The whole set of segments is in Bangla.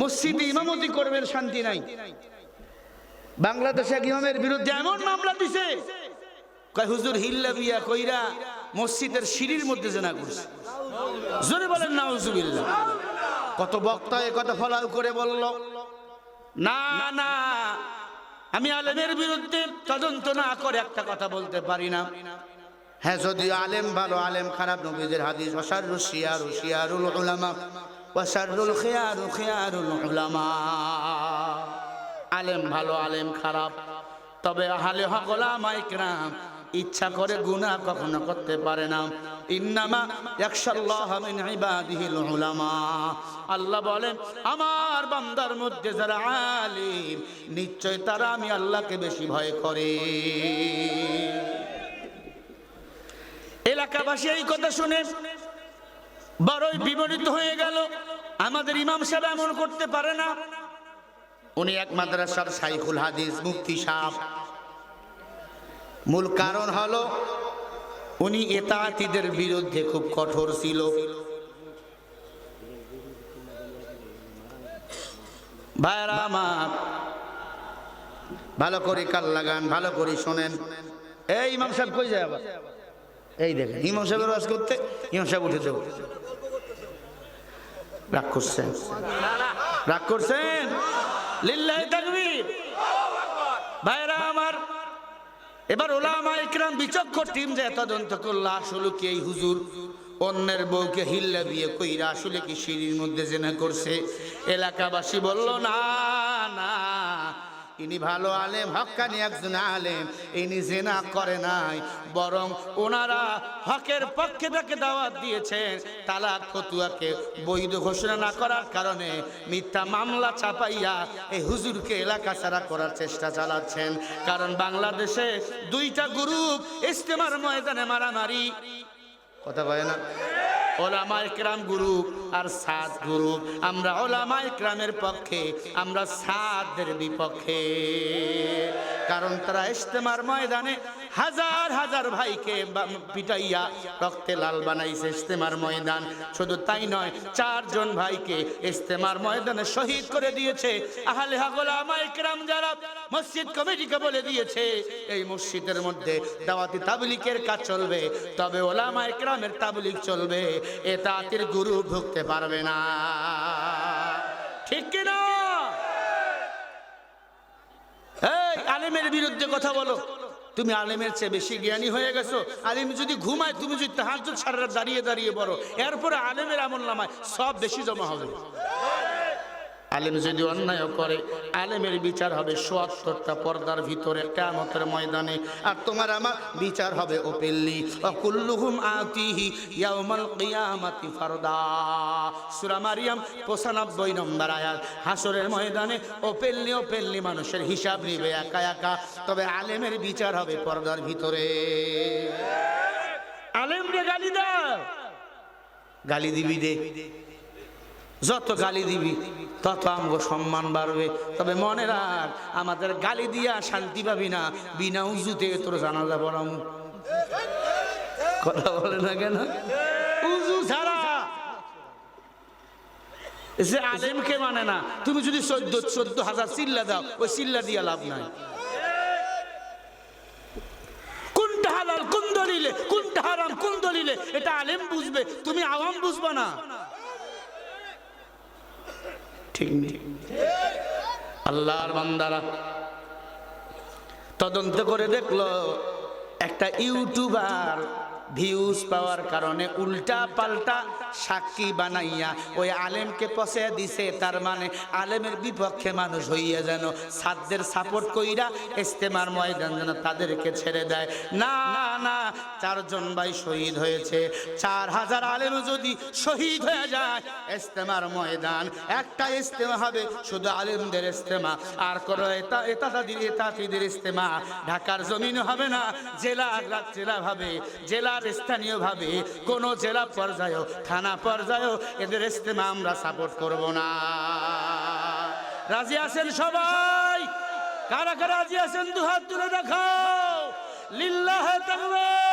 মসজিদে ইমামতি করবেন শান্তি নাই। বাংলাদেশে এক ইমামের বিরুদ্ধে এমন মামলা দিছে। কয় হুজুর হিল্লা বিয়া কইরা মসজিদের সিঁড়ির মধ্যে জেনা করছে। জোরে বলেন না হুজুবিল্লাহ কত বক্তা এ কথা ফলাও করে বলল না না আমি আলেমের বিরুদ্ধে তদন্ত না করে একটা কথা বলতে পারি না। হ্যাঁ যদি আলেম ভালো আলেম খারাপ নবীদের হাদিস ওয়াসারু রুশিয়া শিয়ারুল উলামা। ওয়াসারুল খিয়ারু, খিয়ারুল উলামা। আলেম ভালো, আলেম খারাপ। তবে আহলে হক ওলামা ইকরাম ইচ্ছা করে গুনাহ কখনো করতে পারে না। ইন্নামা ইয়াখশাল্লাহ মিন ইবাদিহিল উলামা। আল্লাহ বলেন, আমার বান্দার মধ্যে যারা আলিম, নিশ্চয় তারা আমি আল্লাহকে বেশি ভয় করে। এলাকাবাসী এই কথা শুনে বড়ই বিমোহিত হয়ে গেল। আমাদের ইমাম সাহেব এমন করতে পারে না। উনি এক মাদ্রাসার সাইকুল হাদিস মুফতি সাহেব। মূল কারণ হলো উনি এতাতিদের বিরুদ্ধে খুব কঠোর ছিল। ভাইরা আমার ভালো করে কাল লাগান ভালো করে শোনেন। এই ইমাম সাহেব কই যায় আবার? এই দেখেন। ইমাম সাহেবের ওয়াজ করতে ইমাম সাহেব উঠে দেব রাগ করছেন। রাগ করছেন? ভাইরা আমার, এবার বিচক্ষ টিম যে এই হুজুর? অন্যের বউকে হিল্লা কইরা আসলে কি সিঁড়ির মধ্যে জেনা করছে? এলাকাবাসী বলল, না না ইনি ভালো আলেম, হকানি একজন আলেম। ইনি জেনা করে নাই, বরং ওনারা হকের পক্ষে তাকে দাওয়াত দিয়েছেন, তালাক ফতুয়াকে বৈধ ঘোষণা না করার কারণে মিথ্যা মামলা চাপাইয়া এই হুজুরকে এলাকা ছাড়া করার চেষ্টা চালাচ্ছেন। কারণ বাংলাদেশে দুইটা গ্রুপ ইস্তেমার ময়দানে মারামারি। কথা কয় না? ওলামা ইকরাম গ্রুপ আর সাত গ্রুপ। আমরা ওলামা ইকরামের পক্ষে, আমরা সাদের বিপক্ষে। কারণ তারা ইস্তেমার ময়দানে হাজার হাজার ভাইকে পিটাইয়া রক্তে লাল বানাইছে ইস্তেমার ময়দান। শুধু তাই নয়, চারজন ভাইকে ইস্তেমার ময়দানে শহীদ করে দিয়েছে। আহলে হাগোলামা ইকরাম যারা মসজিদ কমিটিকে বলে দিয়েছে, এই মসজিদের মধ্যে দাওয়াতি তাবলিকের কাজ চলবে, তবে ওলামা ইকরামের তাবলিক চলবে, এ তাঁতির গুরু ভুগতে পারবে না। ঠিক কিনা? এই আলেমের বিরুদ্ধে কথা বলো। তুমি আলেমের চেয়ে বেশি জ্ঞানী হয়ে গেছো। আলেম যদি ঘুমায়, তুমি যদি তাহার সারা দাঁড়িয়ে দাঁড়িয়ে বড় এরপরে আলেমের আমল নামায়, সব বেশি জমা হবে। আলেম যদি অন্যায় করে, আলেমের বিচার হবে সোয়াত্তরটা পর্দার ভিতরে কেমতের ময়দানে। আর তোমার আমার বিচার হবে ওপেল্লি অকুল্লুহুম আতিহি ইয়াউমাল কিয়ামাতি ফারদা। সূরা মারিয়াম 95 নম্বর আয়াত। হাসরের ময়দানে ওপেল্লি ওপেল্লি মানুষের হিসাব নিবে একা একা। তবে আলেমের বিচার হবে পর্দার ভিতরে। আলেমরে গালি দাও। গালি দিবি দে। যত গালি দিবি, তত আমগো সম্মান বাড়বে। তবে মনে রাখ, আমাদের গালি দিয়া শান্তি পাবি না, বিনা উজুতে তোর জানাজা পড়াম। কথা বলে না কেন? উজু ছাড়া। সে আলেমকে মানে না, তুমি যদি চোদ্দ চোদ্দ হাজার চিল্লা দাও, ওই চিল্লা দিয়া লাভ নাই। কোনটা হালাল, কোন দলিলে, কোনটা হারাম, কোন দলিলে, এটা আলেম বুঝবে, তুমি আওয়াম বুঝবা না। ঠিক নেই। আল্লাহর বান্দারা তদন্ত করে দেখল একটা ইউটিউবার ভিউজ পাওয়ার কারণে উল্টা পাল্টা সাক্ষী বানাইয়া ওই আলেমকে পচে দিছে, তার মানে আলেমের বিপক্ষে মানুষ হইয়া যেন সাদদের সাপোর্ট কইরা ইস্তেমার ময়দান যেন তাদেরকে ছেড়ে দেয়। না না, চারজন ভাই শহীদ হয়েছে, চার হাজার আলেম যদি শহীদ হয়ে যায় ইস্তেমার ময়দান, একটা ইস্তেমা হবে শুধু আলেমদের ইস্তেমা আর কোনো এটা এটা তাদের এতাতিদের ইস্তেমা ঢাকার জমিন হবে না, জেলা জেলা ভাবে, জেলার স্থানীয় ভাবে কোন জেলা পর্যায়ে থানা পর্যায়ে এদের ইস্তেমা আমরা সাপোর্ট করব না। রাজি আছেন সবাই? কারা কারা রাজি আছেন? দু হাত তুলে দেখাও। লিল্লাহ তাকবীর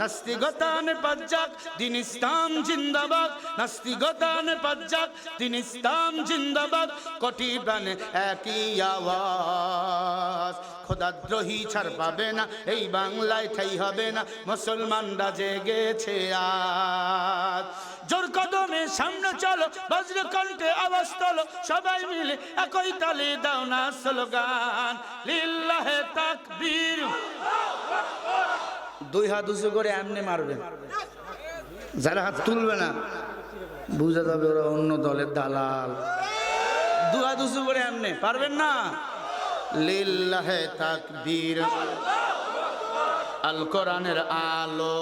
নাস্তিকতানে পাজ্জাক, দিন ইসলাম জিন্দাবাদ। নাস্তিকতানে পাজ্জাক, দিন ইসলাম জিন্দাবাদ। কোটি প্রাণে একই আওয়াজ। খোদাদ্রোহী ছাড় পাবে না, এই বাংলায় ঠাই হবে না, মুসলমানরা জেগেছে আজ। জোর কদমে সামনে চলো বজ্র কণ্ঠে আওয়াজ তোলো, সবাই মিলে একই তালে দাও না স্লোগান। লিল্লাহে তাকবীর। দুই হাত উঁচু করে এমনি মারবে। যারা হাত তুলবে না বুঝা যাবে ওরা অন্য দলের দালাল। দু হাত উঁচু করে এমনি পারবেন না? লিল্লাহে তাকবীর। আল কোরআনের আলো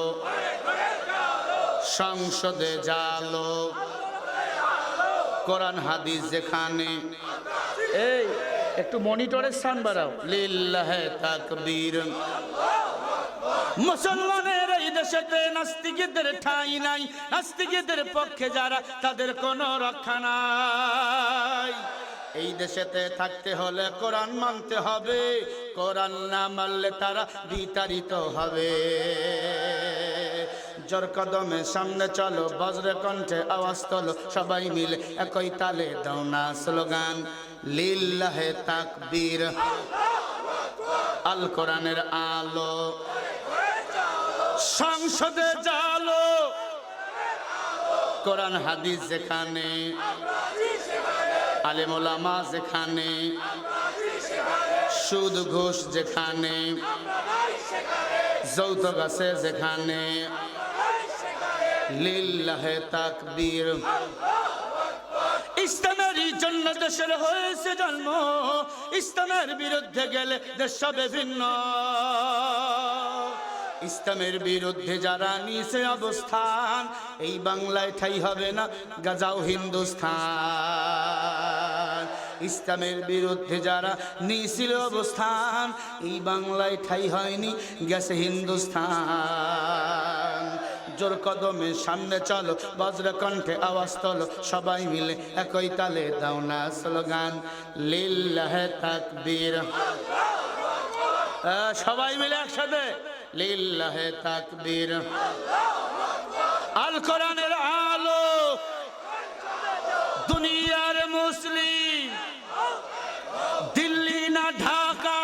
সংসদে জালো। কোরআন হাদিস যেখানে। এই একটু মনিটরের স্থান বাড়াও। লিল্লাহে তাকবীর। মুসলমানের এই দেশেতে নাস্তিকদের ঠাঁই নাই। নাস্তিকদের পক্ষে যারা, তাদের কোনো রক্ষা নাই। এই দেশেতে থাকতে হলে কোরআন মানতে হবে। কোরআন না মানলে তারা বিতাড়িত হবে। জোর কদমে সামনে চলো, বজ্র কণ্ঠে আওয়াজ তোলো, সবাই মিলে একই তালে দাও না স্লোগান, লিল্লাহে তাকবীর। আল কোরআনের আলো। সংসদে জালো। কোরআন, হাদিস যেখানে, আলেমোলামা যেখানে, সুদ, ঘোষ যেখানে যৌতুক আছে যেখানে, লিল্লাহে তাকবীর। ইসলামের জন্য দেশের হয়েছে জন্ম, ইসলামের বিরুদ্ধে গেলে দেশ ভিন্ন। ইসলামের বিরুদ্ধে যারা নিয়েছে অবস্থান, এই বাংলায় ঠাই হবে না গাজাও হিন্দুস্থান ইসলামের বিরুদ্ধে যারা নিয়েছিল অবস্থান, এই বাংলায় ঠাই হয়নি, গেছে হিন্দুস্থান জোর কদমে সামনে চলো, বজ্র কণ্ঠে আওয়াজ তোলো, সবাই মিলে একই তালে দাও না স্লোগান, লিল্লাহে তাকবীর। সবাই মিলে একসাথে। লিল্লাহে তাকবীর। আল কোরআনের আলো দুনিয়ার মুসলিম দিল্লি না ঢাকা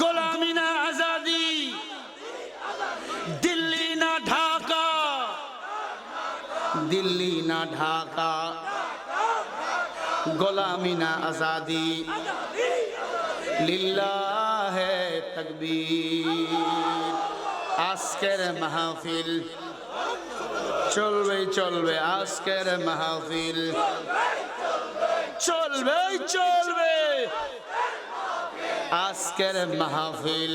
গোলামি না আজাদি দিল্লি না ঢাকা দিল্লি না ঢাকা গোলামি না আজাদি। লিল্লাহে তকবীর। আজকের মাহফিল চলবে চলবে, আজকের মাহফিল চলবে চলবে। আজকের মাহফিল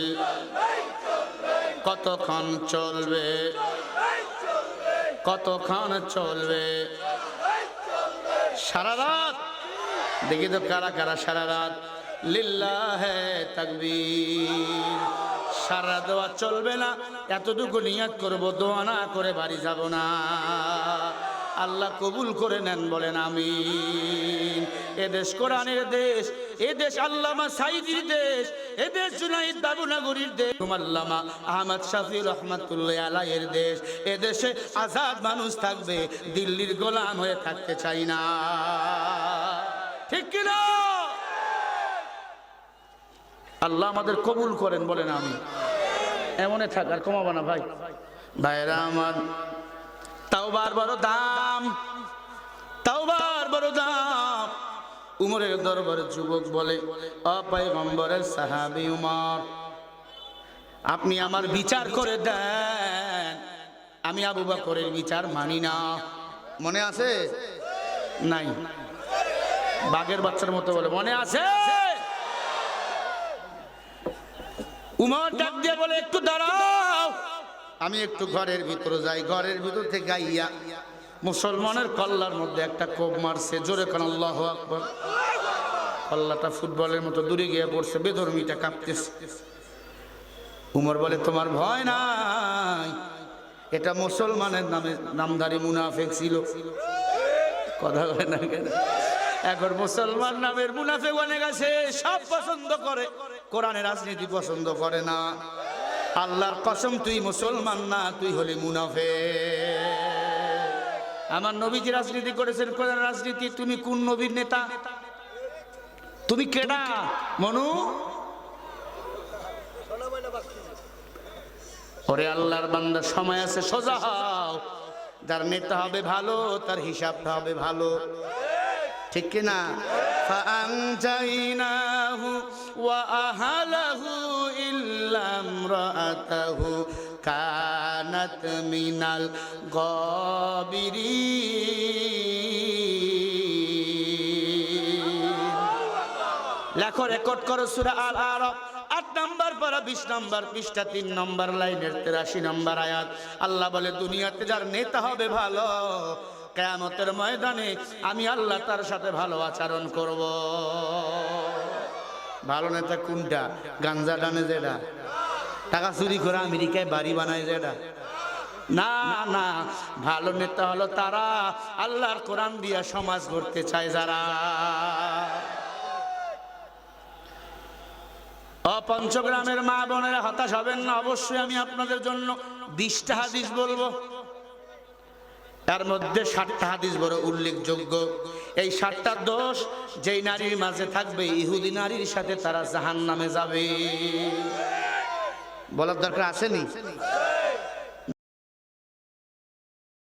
কতক্ষণ চলবে? কতক্ষণ চলবে? সারা রাত। দেখি তো কারা কারা সারা রাত লিল্লাহে তাকবীর। সারা দেওয়া চলবে না, এতটুকু নিয়াত করব, দোয়া না করে বাড়ি যাব না। আল্লাহ কবুল করে নেন, বলেন আমি এদেশ কোরআনের দেশ এদেশ আল্লামা সাইদির দেশ এদেশ জুনাইদ বাবুনাগরীর দেশ আল্লামা আহমদ শাফি রহমতুল্লাহ আলাইয়ের দেশ। এদেশে আজাদ মানুষ থাকবে, দিল্লির গোলাম হয়ে থাকতে চাই না। ঠিক কিনা? আল্লাহ আমাদের কবুল করেন বলেন আমি। এমনে থাক, আর কমাবো না ভাই। ভাইরা আমার, তাওবার বড় দাম, তাওবার বড় দাম। উমরের দরবারে যুবক বলে অপয়গম্বরের সাহাবি উমর, আপনি আমার বিচার করে দেন। আমি আবু বকরের বিচার মানি না। মনে আছে? নাই। বাঘের বাচ্চার মতো বলে, মনে আছে? উমর ডাক দিয়ে বলে, একটু দাঁড়াও। আমি একটু ঘরের ভিতরে যাই। ঘরের ভিতর থেকে গাইয়া মুসলমানের কল্লার মধ্যে একটা কোপ মারছে। জোরে কান, আল্লাহ আকবর। কল্লাটা ফুটবলের মতো দূরে গিয়ে পড়ছে, বেধর্মীটা কাঁপতেছে। উমর বলে, তোমার ভয় নাই। এটা মুসলমানের নামে নামধারী মুনাফেক ছিল। কথা বলে না কেন? এখন মুসলমান নামের মুনাফেক অনেক আছে, সব পছন্দ করে। কোরআনে রাজনীতি পছন্দ করে না। আল্লাহর কসম, তুই মুসলমান না, তুই হলি মুনাফে আমার নবীজি রাজনীতি করেছেন, কোরআন রাজনীতি, তুমি কোন নবীর নেতা? তুমি কেডা? মনু? ওরে আল্লাহর বান্দা, সময় আছে, সোজা হও। যার নেতা হবে ভালো, তার হিসাবটা হবে ভালো। ঠিক কিনা? না وأهله إلا امرأته كانت من الغابرين লেখো রেকর্ড করো সুরা আল আরব আট নম্বর পর বিশ নম্বর পৃষ্ঠা তিন নম্বর লাইনের তেরাশি নম্বর আয়াত আল্লাহ বলে দুনিয়াতে যার নেতা হবে ভালো কেয়ামতের ময়দানে আমি আল্লাহ তার সাথে ভালো আচরণ করব ভালো নেতা কোনটা? গাঞ্জা টানে যেটা। টাকা চুরি করে আমেরিকায় বাড়ি বানায় যেটা। না না, ভালো নেতা হলো তারা। আল্লাহর কোরআন দিয়া সমাজ গড়তে চায় যারা। ও পঞ্চগ্রামের মা বোনেরা হতাশ হবেন না। অবশ্যই আমি আপনাদের জন্য বিশটা হাদিস বলব। তার মধ্যে ষাটটা হাদিস বড় উল্লেখযোগ্য। এই ষাটটা দোষ যেই নারীর মাঝে থাকবে, ইহুদি নারীর সাথে তারা জাহান নামে যাবে। বলার দরকার আসেনি?